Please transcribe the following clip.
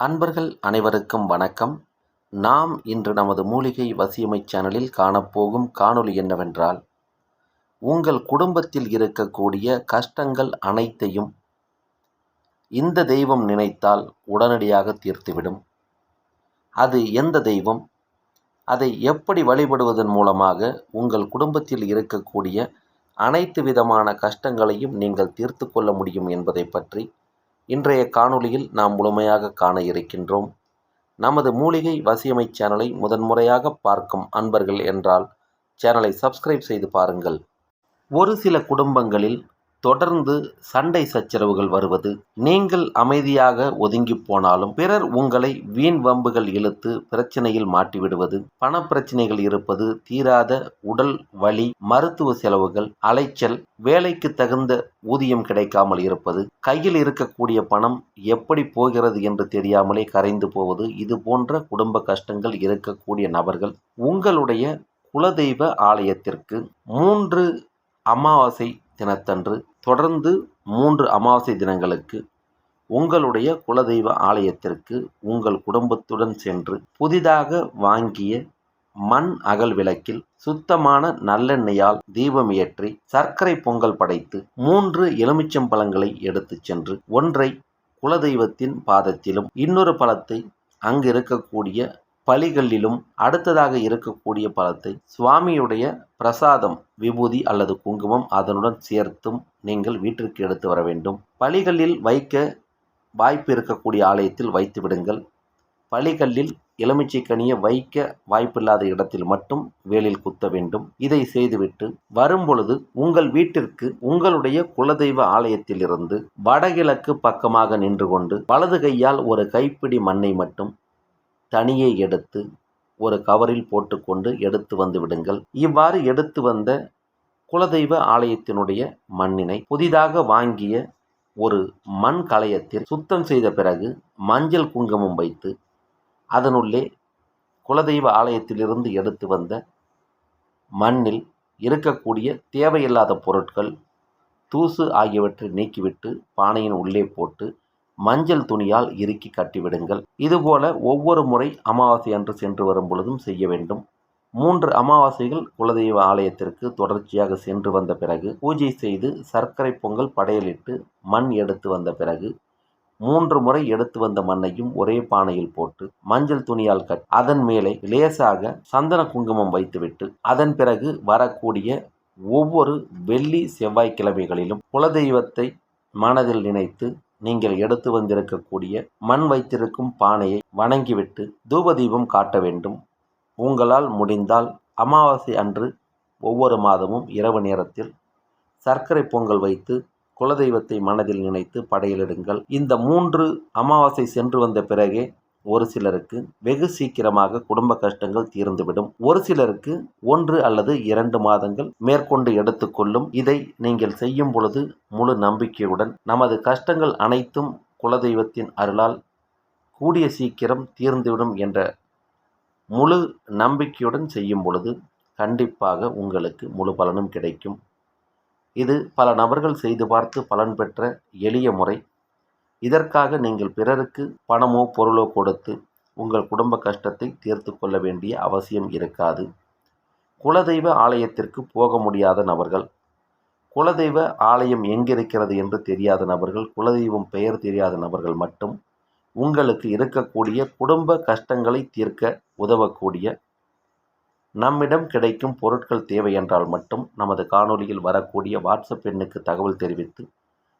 அன்பர்கள் அனைவருக்கும் வணக்கம். நாம் இன்று நமது மூலிகை வசியமை சேனலில் காணப்போகும் காணொளி என்னவென்றால் உங்கள் குடும்பத்தில் இருக்கக்கூடிய கஷ்டங்கள் அனைத்தையும் இந்த தெய்வம் நினைத்தால் உடனடியாக தீர்த்துவிடும். அது எந்த தெய்வம்? அதை எப்படி வழிபடுவதன் மூலமாக உங்கள் குடும்பத்தில் இருக்கக்கூடிய அனைத்து விதமான கஷ்டங்களையும் நீங்கள் தீர்த்து கொள்ள முடியும் என்பதை பற்றி இன்றைய காணொளியில் நாம் முழுமையாக காண இருக்கின்றோம். நமது மூலிகை வசியமை சேனலை முதன்முறையாக பார்க்கும் அன்பர்கள் என்றால் சேனலை சப்ஸ்கிரைப் செய்து பாருங்கள். ஒரு சில குடும்பங்களில் தொடர்ந்து சண்டை சச்சரவுகள் வருவது நீங்கள் அமைதியாக ஒதுங்கி போனாலும் பிறர் உங்களை வீண் வம்புகள் இழுத்து பிரச்சனையில் மாட்டிவிடுவது பணப்பிரச்சனைகள் இருப்பது தீராத உடல் வலி மருத்துவ செலவுகள் அலைச்சல் வேலைக்கு தகுந்த ஊதியம் கிடைக்காமல் இருப்பது கையில் இருக்கக்கூடிய பணம் எப்படி போகிறது என்று தெரியாமலே கரைந்து போவது இது போன்ற குடும்ப கஷ்டங்கள் இருக்கக்கூடிய நபர்கள் உங்களுடைய குலதெய்வ ஆலயத்திற்கு மூன்று அமாவாசை தினத்தன்று தொடர்ந்து மூன்று அமாவாசை தினங்களுக்கு உங்களுடைய குலதெய்வ ஆலயத்திற்கு உங்கள் குடும்பத்துடன் சென்று புதிதாக வாங்கிய மண் அகல் விளக்கில் சுத்தமான நல்லெண்ணெயால் தீபம் ஏற்றி சர்க்கரை பொங்கல் படைத்து மூன்று எலுமிச்சம்பழங்களை எடுத்துச் சென்று ஒன்றை குலதெய்வத்தின் பாதத்திலும் இன்னொரு பழத்தை அங்கு இருக்கக்கூடிய பலிகளிலும் அடுத்ததாக இருக்கக்கூடிய பழத்தை சுவாமியுடைய பிரசாதம் விபூதி அல்லது குங்குமம் அதனுடன் சேர்த்தும் நீங்கள் வீட்டிற்கு எடுத்து வர வேண்டும். பலிகளில் வைக்க வாய்ப்பு இருக்கக்கூடிய ஆலயத்தில் வைத்து விடுங்கள். பலிகளில் எலுமிச்சை கனியை வைக்க வாய்ப்பில்லாத இடத்தில் மட்டும் வேலில் குத்த வேண்டும். இதை செய்துவிட்டு வரும்பொழுது உங்கள் வீட்டிற்கு உங்களுடைய குலதெய்வ ஆலயத்திலிருந்து வடகிழக்கு பக்கமாக நின்று கொண்டு வலது கையால் ஒரு கைப்பிடி மண்ணை மட்டும் தனியே எடுத்து ஒரு கவரில் போட்டுக்கொண்டு எடுத்து வந்து விடுங்கள். இவ்வாறு எடுத்து வந்த குலதெய்வ ஆலயத்தினுடைய மண்ணினை புதிதாக வாங்கிய ஒரு மண் களையத்தில் சுத்தம் செய்த பிறகு மஞ்சள் குங்குமம் வைத்து அதனுள்ளே குலதெய்வ ஆலயத்திலிருந்து எடுத்து வந்த மண்ணில் இருக்கக்கூடிய தேவையில்லாத பொருட்கள் தூசு ஆகியவற்றை நீக்கிவிட்டு பானையின் உள்ளே போட்டு மஞ்சள் துணியால் இறுக்கி கட்டிவிடுங்கள். இதுபோல ஒவ்வொரு முறை அமாவாசை அன்று சென்று வரும் பொழுதும் செய்ய வேண்டும். மூன்று அமாவாசைகள் குலதெய்வ ஆலயத்திற்கு தொடர்ச்சியாக சென்று வந்த பிறகு பூஜை செய்து சர்க்கரை பொங்கல் படையலிட்டு மண் எடுத்து வந்த பிறகு மூன்று முறை எடுத்து வந்த மண்ணையும் ஒரே பானையில் போட்டு மஞ்சள் துணியால் கட் அதன் மேலே லேசாக சந்தன குங்குமம் வைத்துவிட்டு அதன் பிறகு வரக்கூடிய ஒவ்வொரு வெள்ளி செவ்வாய்க்கிழமைகளிலும் குலதெய்வத்தை மனதில் நினைத்து நீங்கள் எடுத்து வந்திருக்கக்கூடிய மண் வைத்திருக்கும் பானையை வணங்கிவிட்டு தூபதீபம் காட்ட வேண்டும். உங்களால் முடிந்தால் அமாவாசை அன்று ஒவ்வொரு மாதமும் இரவு நேரத்தில் சர்க்கரை பொங்கல் வைத்து குலதெய்வத்தை மனதில் நினைத்து படையலிடுங்கள். இந்த மூன்று அமாவாசை சென்று வந்த பிறகே ஒரு சிலருக்கு வெகு சீக்கிரமாக குடும்ப கஷ்டங்கள் தீர்ந்துவிடும். ஒரு சிலருக்கு ஒன்று அல்லது இரண்டு மாதங்கள் மேற்கொண்டு எடுத்துக்கொள்ளும். இதை நீங்கள் செய்யும் பொழுது முழு நம்பிக்கையுடன் நமது கஷ்டங்கள் அனைத்தும் குலதெய்வத்தின் அருளால் கூடிய சீக்கிரம் தீர்ந்துவிடும் என்ற முழு நம்பிக்கையுடன் செய்யும் பொழுது கண்டிப்பாக உங்களுக்கு முழு பலனும் கிடைக்கும். இது பல நபர்கள் செய்து பார்த்து பலன் பெற்ற எளிய முறை. இதற்காக நீங்கள் பிறருக்கு பணமோ பொருளோ கொடுத்து உங்கள் குடும்ப கஷ்டத்தை தீர்த்து கொள்ள வேண்டிய அவசியம் இருக்காது. குலதெய்வ ஆலயத்திற்கு போக முடியாத நபர்கள். குலதெய்வ ஆலயம் எங்கிருக்கிறது என்று தெரியாத நபர்கள் குலதெய்வம் பெயர் தெரியாத நபர்கள் மட்டும் உங்களுக்கு இருக்கக்கூடிய குடும்ப கஷ்டங்களை தீர்க்க உதவக்கூடிய நம்மிடம் கிடைக்கும் பொருட்கள் தேவை என்றால் மட்டும் நமது காணொலியில் வரக்கூடிய வாட்ஸ்அப் எண்ணுக்கு தகவல் தெரிவித்து